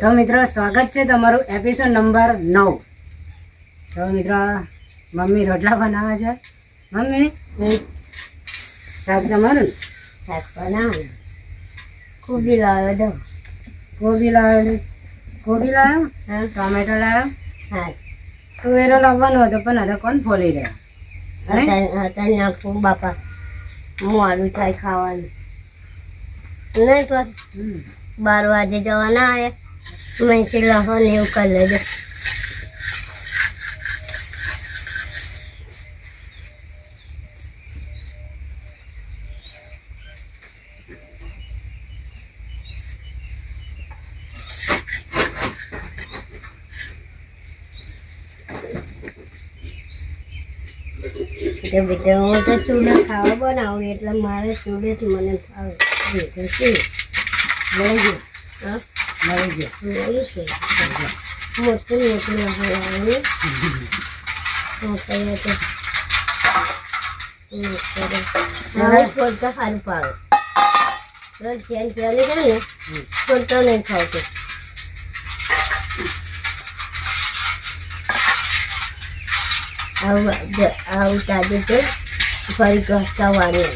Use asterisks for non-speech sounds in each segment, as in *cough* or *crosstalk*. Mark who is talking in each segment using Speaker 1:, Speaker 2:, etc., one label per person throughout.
Speaker 1: તો મિત્રો સ્વાગત છે તમારું એપિસોડ નંબર નવ. તો મિત્રો મમ્મી રોટલા બનાવે છે. મમ્મી શાક તમારું?
Speaker 2: શાક બનાવે કોબી લાવ્યો દો
Speaker 1: કોબી લાવ્યો કોબી લાવ્યો?
Speaker 2: હા.
Speaker 1: ટોમેટો લાવ્યો?
Speaker 2: હા.
Speaker 1: તુવેરો લાવવાનો હતો પણ હવે કોણ ફોલી રહ્યા?
Speaker 2: અત્યારે નાખું બાપા. મોડું થાય ખાવાનું. નહીં તો. બાર વાગે જવાના આવે મેં છે લહણ એવું કરી લેજો બેટા હું તો ચૂલે ખાવા બનાવું એટલે મારે ચૂડે જ મને ભાવે
Speaker 1: મળી ગયું. મળી
Speaker 2: છે. મોટું મોટું લગાવવાનું મોકલીએ તો હવે ફોડ તો સારું પાવે રોજ ધ્યાન ચાલે છે ને ફોડ તો નહીં ખાવતું આવું તાજું તો ફરી ઘસવાનું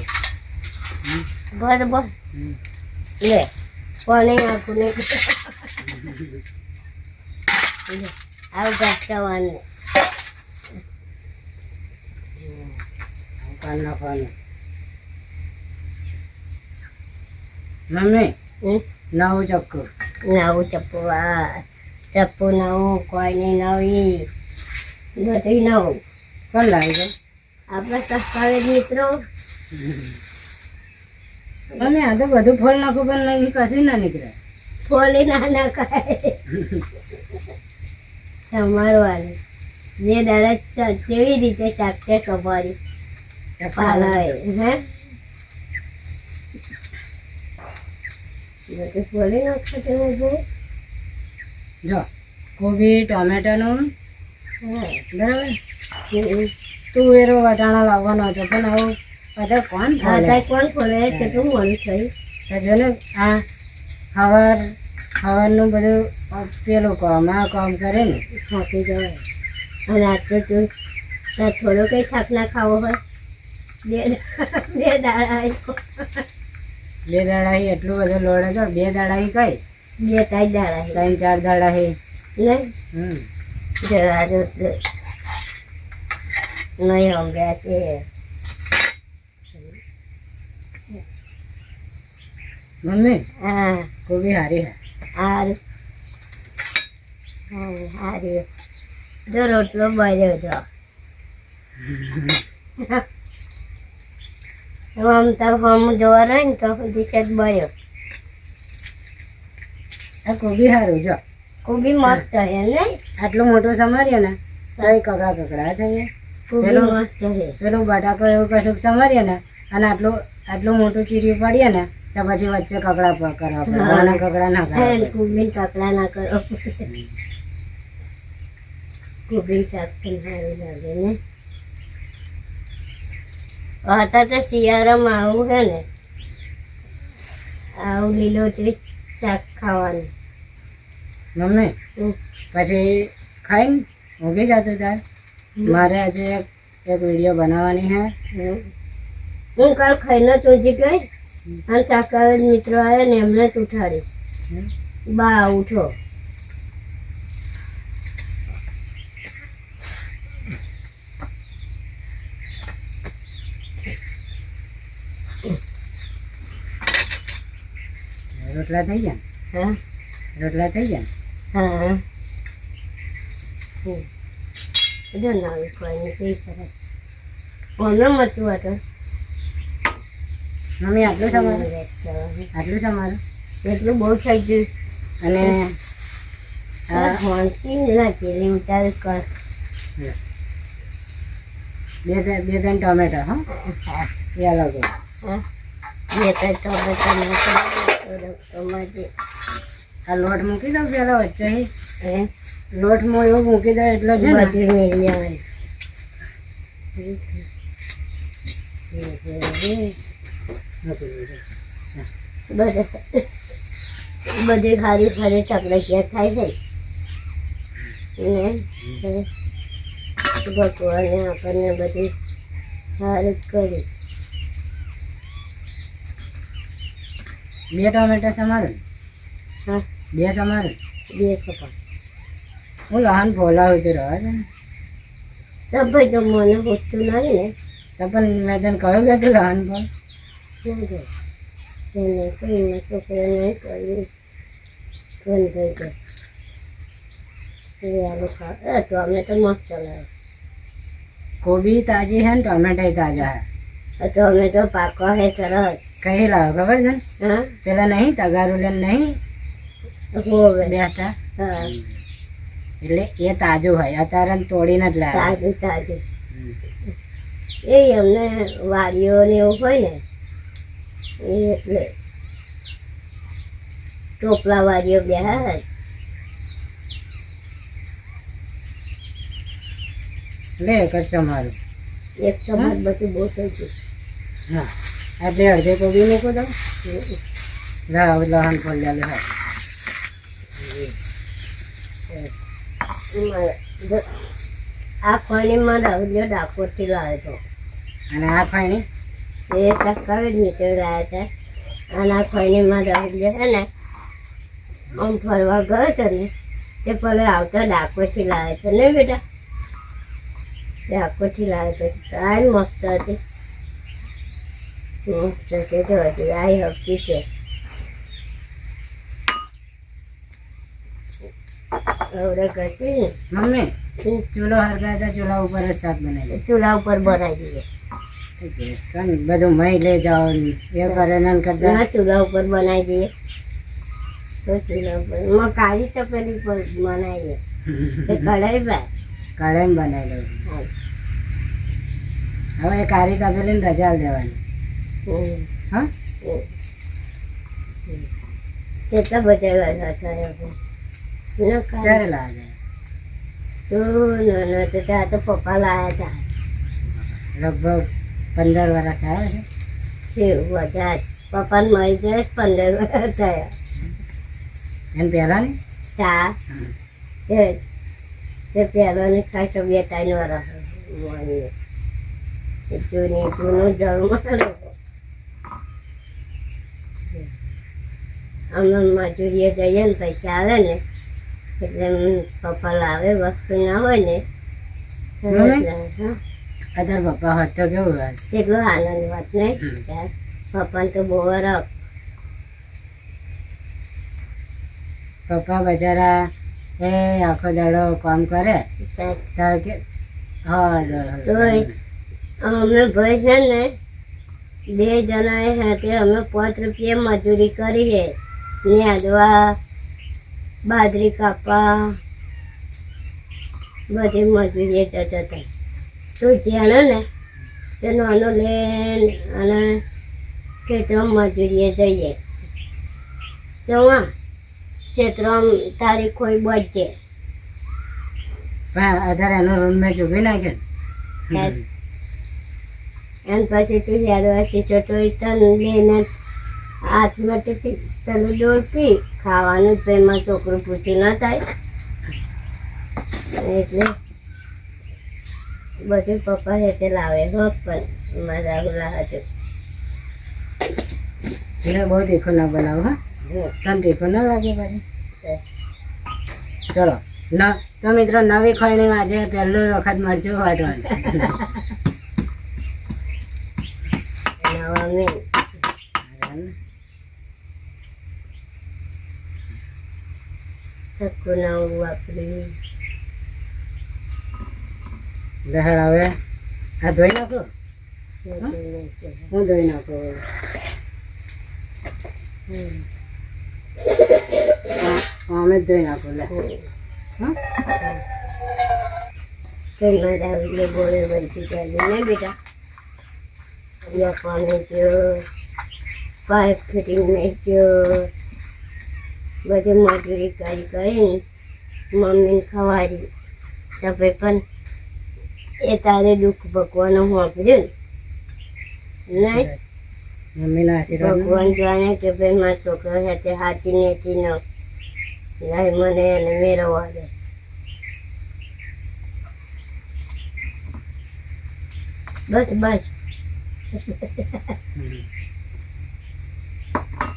Speaker 2: બરાબર?
Speaker 1: હમ.
Speaker 2: લે. કોને આખું ને આવું
Speaker 1: નાખવાનું. મમ્મી નવું ચક્કુ
Speaker 2: નવું ચપ્પુ આ ચપ્પુ નવું કોઈ નહીં નવી બધું નવું
Speaker 1: કોણ લાવી
Speaker 2: આપણા મિત્રો.
Speaker 1: મમ્મી આ તો બધું ફળ નાખું પણ નહીં કશું ના નીકળે.
Speaker 2: ફોલી ના નાખાય તમારવાનું જે દાદા કેવી રીતે શાક્ય કપારી ફોલી. જો
Speaker 1: કોબી ટોમેટાનું. બરાબર. તુવેરો વટાણા લાવવાનો હતો પણ આવું બધા કોણ ફોલે?
Speaker 2: કોણ ખોલે કેટલું મોડું થયું
Speaker 1: જો ને આ હવાર હવારનું બધું પેલું કામ આ કામ કરે ને.
Speaker 2: થાકી જવાય. અને આટલું તું તાર થોડો કંઈ થાક ના ખાવો હોય. બે બે દાડા
Speaker 1: બે દાડા એટલું બધું લોડે તો બે દાડા કઈ?
Speaker 2: બે ત્રણ દાડા.
Speaker 1: ત્રણ ચાર દાડા હી.
Speaker 2: નહીં
Speaker 1: હમ.
Speaker 2: જરા જો નહીં હંભળ્યા છે
Speaker 1: મમ્મી? हाँ गोभी हरी
Speaker 2: है हरी હારું. જો રોટલો બળ્યો જો *laughs* આમ તો હમ જોવા રહ્યો ને તો સુધી જ બળ્યો
Speaker 1: આ કોબી હારું જો.
Speaker 2: કોબી મસ્ત છે ને
Speaker 1: આટલું મોટું સમાર્યો ને તો કકડા કકડા થઈએ
Speaker 2: કોબી
Speaker 1: પેલું?
Speaker 2: મસ્ત છે.
Speaker 1: પેલું બટાકો એવું કશું સમાર્યો ને અને આટલું આટલું મોટું ચીરી પાડીએ ને તો પછી વચ્ચે કકડા
Speaker 2: કરો
Speaker 1: નાના કકડા ના કરો
Speaker 2: હે કકડા ના કરો. કુબી કાપી સારું લાગે ને. હતા તો શિયાળામાં આવું છે ને. આવું લીલોતરી શાક ખાવાનું.
Speaker 1: મમ્મી પછી ખાઈને ઊંઘી જતો તાર? મારે આજે એક વીડિયો બનાવવાની
Speaker 2: હે. હું કાલ ખાઈને ચોજી ગઈ? અને શાકાહારી મિત્રો આવ્યા ને એમને જ ઉઠાડી. બા ઉઠો.
Speaker 1: રોટલા થઈ ગયા?
Speaker 2: હા.
Speaker 1: રોટલા થઈ ગયા?
Speaker 2: હા. જો ના કોઈ નહીં કઈ સરસ કોને મતું હતું
Speaker 1: મમ્મી આટલું સમારું આટલું સમારું
Speaker 2: એટલું બહુ થઈ ગયું
Speaker 1: અને
Speaker 2: ભણતી નથી ઉતાર કર
Speaker 1: બે ત્રણ- બે ત્રણ ટોમેટો હા? એ અલગ
Speaker 2: બે. ત્રણ ટોમેટો
Speaker 1: આ લોટ મૂકી દઉં પેલા વચ્ચે
Speaker 2: લોટમાં
Speaker 1: લોટ એવું મૂકી દઉં એટલે છે ને?
Speaker 2: મેળવી આવે. બધું સારી સારી ચકડકિયા થાય છે. ભગવાને આપણને બધી સારું કરી.
Speaker 1: બે ટમેટા સમારે?
Speaker 2: હા.
Speaker 1: બે સમારે?
Speaker 2: બે કપા
Speaker 1: હું લહાન ફોલાવું છું રહે છે
Speaker 2: તો ભાઈ તો મને પૂછતું નહીં ને.
Speaker 1: પણ મેં તને કહ્યું કે લહાન ફોલ.
Speaker 2: એને થઈ ગયો એ આ લોકો એ તો મસ્ત ચલાવે
Speaker 1: કોબી તાજી હે ને ટોમેટો તાજા
Speaker 2: હે. ટોમેટો પાકો હે સરસ.
Speaker 1: કઈ લાવો ખબર છે
Speaker 2: હા.
Speaker 1: પેલા નહીં તગારું લે નહીં
Speaker 2: હોવે.
Speaker 1: બે હતા
Speaker 2: હા.
Speaker 1: એટલે એ તાજું હોય. અત્યારે તોડીને જ લાવે.
Speaker 2: તાજું તાજું. એ અમને વાડીઓ ને એવું હોય ને એટલે ટોપલા વાળીઓ બે હા
Speaker 1: લે જ
Speaker 2: એક સમાજ બધું બહુ થઈ ગયું.
Speaker 1: હા. એટલે અડધે કોબી મૂકો દો લાવ લહાન ફોલ
Speaker 2: લે જો- આ ખોણીમાં રાહુલ્યો ડાકોરથી લાવ્યો હતો.
Speaker 1: અને આ ફાઈની
Speaker 2: એ ચક્કર જ નીકળ્યા લાવ્યા હતા અને આ ખોણીમાં રાહુલ્યો છે ને આમ ફરવા ગયો હતો ને તે પેલો આવતો ડાકોથી લાવે છે ને બેટા? ડાકોથી લાવે છે સારી મસ્ત હતી. મસ્ત છે તો હજી આ હપ્તી છે. હવે કરતી
Speaker 1: મમ્મી ચૂલો હરગાય તો ચૂલા ઉપર જ શાક બનાવી
Speaker 2: ચૂલા ઉપર બનાવી દઈએ
Speaker 1: બધું મહી લઈ જાઓ એ કરે ને કરતા
Speaker 2: ચૂલા ઉપર બનાવી દઈએ. તો ચૂલા ઉપરમાં કાળી તપેલી પર બનાવીએ. તો કઢાઈ ભાઈ
Speaker 1: કઢાઈ બનાવી લઉં. હવે કારી તપેલી ને રજા દેવાની. હા?
Speaker 2: કેટલા છે ના
Speaker 1: ક્યારે
Speaker 2: કાળી.
Speaker 1: લાવે
Speaker 2: તો નાના તો પપ્પા લાયા હતા
Speaker 1: લગભગ પંદર વર્ષ થયા છે.
Speaker 2: સેવ બધા જ. પપ્પાને મળી જાય પંદર વર્ષ થયા.
Speaker 1: એમ પહેલા હા.
Speaker 2: ચા તે પહેલાની ખાસ બે ત્રણ વર્ષ મળીએ એ જૂની જૂનું જન્મ અમે મજૂરીએ જઈએ ને પૈસા આવે ને એટલે પપ્પા લાવે વસ્તુ ના હોય ને. હા.
Speaker 1: અત્યારે પપ્પા હોત તો કેવું હોય
Speaker 2: કેટલો આનંદ વાત નહીં. પપ્પાને તો બહુ રફ
Speaker 1: પપ્પા બચારા એ આખો દાડો કામ કરે. કે હા
Speaker 2: અમે ભાઈ છે ને બે જણા સાથે અમે પાંચ રૂપિયા મજૂરી કરી છે. ન્યાદવા બાજરી કાપવા બધી મજૂરી જતા હતા. તો જેણે ને તેનો આનો લે અને ખેતરમાં જઈએ. તો હા ખેતરમાં તારી કોઈ બચે.
Speaker 1: પણ અત્યારે એનો રૂમ મેં ચૂકી નાખ્યો.
Speaker 2: અને પછી તું યાદ વાંચી તો તન લઈને હાથમાં તે પી- પેલું ડોલ પી ખાવાનું તો એમાં છોકરું પૂછી ના થાય. એટલે બધું પપ્પા હેઠે લાવે હો પણ મારા ગુલા હતું
Speaker 1: એટલે બહુ દેખો ના બનાવો હા? તને દેખો ના લાગે પાછી ચલો. ન તો મિત્રો નવી ખોયણી આજે પહેલો વખત મરચું વાટવાનું.
Speaker 2: નવા મેં સક્કું નવું
Speaker 1: આવે. આ ધોઈ નાખો. હું ધોઈ નાખો. અમે ધોઈ નાખો, લે.
Speaker 2: બેટા? પાણી જો પાઇપ ફિટિંગ ને જો બધી મજૂરી કરી કરીને મમ્મીને ખવાડી તપે પણ એ તારે દુઃખ ભગવાનું વાપર્યું ને? નહીં?
Speaker 1: મમ્મીના આશીર્વાદ
Speaker 2: ભગવાન જાણે કે ભાઈ મારા છોકરો સાથે હાથી નેતી ન લાય મને એને મેળવવા દે બસ બસ.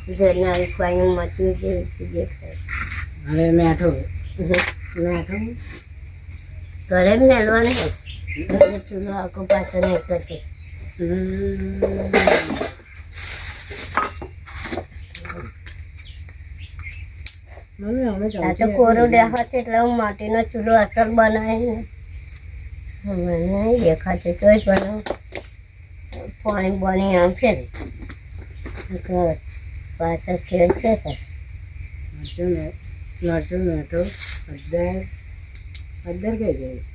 Speaker 2: જનારી પાણી મચ્યું જેવું દેખાય.
Speaker 1: હવે મેઠું. મેઠું?
Speaker 2: ઘરે મેળવાનું ચૂલો આખો પાછો
Speaker 1: અમે
Speaker 2: આ તો કોરું દેખાશે એટલે હું માટીનો ચૂલો અસર બનાવીને મને નહીં દેખાશે તોય બનાવું પાણી બની આવશે ને પાછળ ખેડશે સર
Speaker 1: મરચું મે મેઠું અડદર અડદર કઈ ગઈ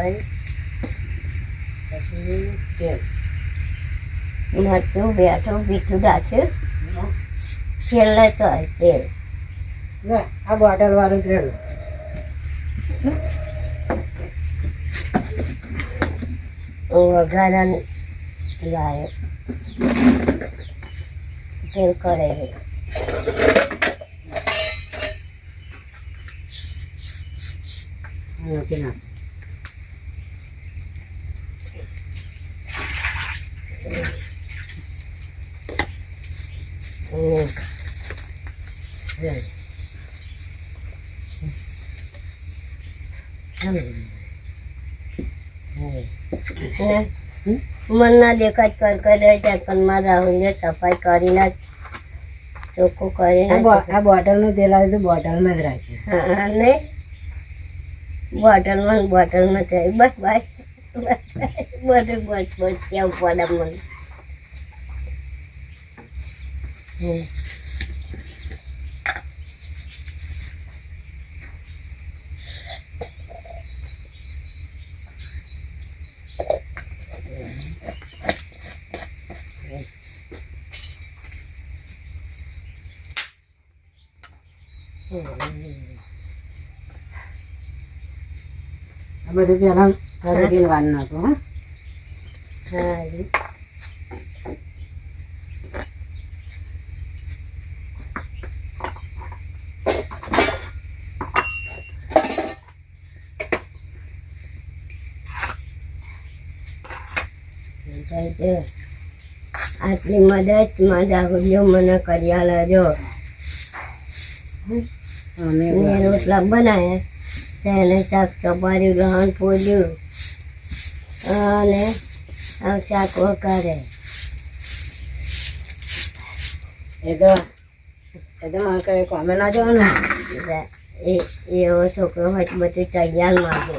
Speaker 1: રાઈ પછી તેલ
Speaker 2: મરચું બેઠું બીજું ડાચું છેલ્લે તો હોય તેલ
Speaker 1: ના આ બોટલ વાળું તેલ
Speaker 2: વઘારા લાવે તેલ કરે છે
Speaker 1: મૂકી નાખ
Speaker 2: હમ. ને મન ના દેખાય કર કરે છે પણ મારા રાહુલને સફાઈ કરીને જ ચોખ્ખું કરીને
Speaker 1: આ બોટલનું તેલ આવ્યું તો બોટલમાં જ રાખ્યું
Speaker 2: હા ને બોટલમાં બોટલમાં બોટલમાં થાય બસ બાય. બધું બસ બસ કેવું પડે મને? હમ.
Speaker 1: બધું પહેલા હળદીને વાર નાખો હા
Speaker 2: હા આટલી મદદ મારા હુડિયો મને કર્યા લાજો
Speaker 1: અમે
Speaker 2: રોટલા બનાવ્યા તેને શાક ચપાર્યું લહણ ફોડ્યું અને શાક વઘારે.
Speaker 1: એ તો એ તો મારે કોમે ના જવાનું.
Speaker 2: એ એવો છોકરો હોય બધું તૈયાર માંગે.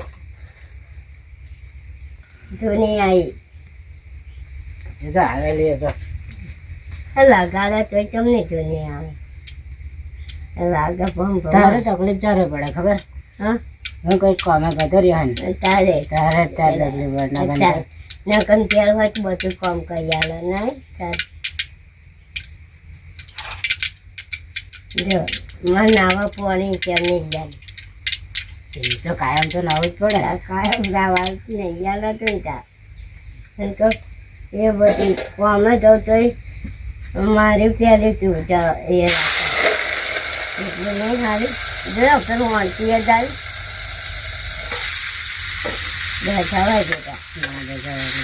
Speaker 2: ધૂની આવી
Speaker 1: એ તો આવેલી એ તો.
Speaker 2: લગાડે તો તમને ધૂની આવે?
Speaker 1: તારે તકલીફ ચારે પડે ખબર?
Speaker 2: હું?
Speaker 1: કઈ કોમે ગતો રહ્યો ને
Speaker 2: તારે.
Speaker 1: તારે તારે તકલીફ પડે
Speaker 2: નકમ ત્યાર હોય તો બધું કામ કરી આલે નહીં? તાર. જો મને નાવા પાણી કેમ નહીં જાય.
Speaker 1: એ તો કાયમ તો નાવું જ પડે.
Speaker 2: કાયમ નાવા નહીં ગયા નતું અને તો એ બધી કોમે તો તોય મારી પહેલી તું એ
Speaker 1: બેટા હવે.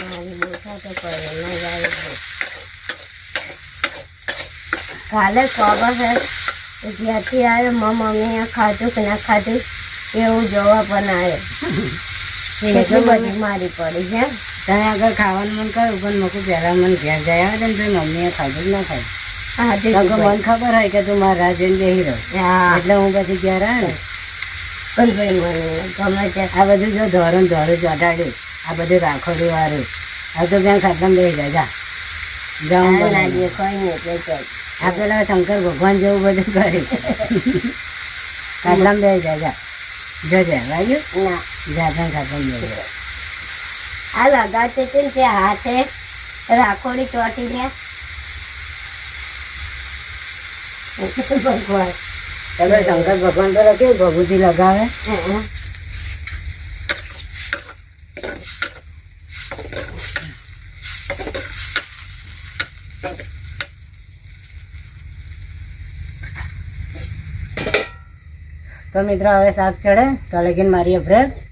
Speaker 2: મારી બેઠા તો કરે ના જાય કાલે ખબર છે ત્યાંથી જ્યાંથી આવ્યો મમ્મી અહીંયા ખાધું કે ના ખાધું એવું જોવા પણ આવ્યો એટલી બધી મારી પડી છે
Speaker 1: તમે આગળ ખાવાનું મન કરું પણ મૂકું પહેલાં મને ઘેર જાય આવે ને તો મમ્મીએ ખાધું જ ના કે મને ખબર હોય કે તું મારા રાજન બેહી રહ્યો.
Speaker 2: હા.
Speaker 1: એટલે હું પછી ઘેર આવે ને. આ બધું જો ધોરણ ધોરણ ચોટાડ્યું. આ બધું રાખોડું વાળું આ તો ત્યાં ખાતમ બેસી જાય જા. જાઉં આ પેલા શંકર ભગવાન જેવું બધું કરે. ખાટલામાં બેસી જાય જા. જોજે વાગ્યું?
Speaker 2: ના.
Speaker 1: જા ત્યાં ખાટલામાં બેસી જાય.
Speaker 2: આ લગાવતે છે? ને તે હાથે રાખોડી ચોટી લે ભગવાન.
Speaker 1: તમે શંકર ભગવાન તો રખે ભભૂતિ લગાવે. તો મિત્રો હવે શાક ચડે. તો લગીન મારી બ્રેક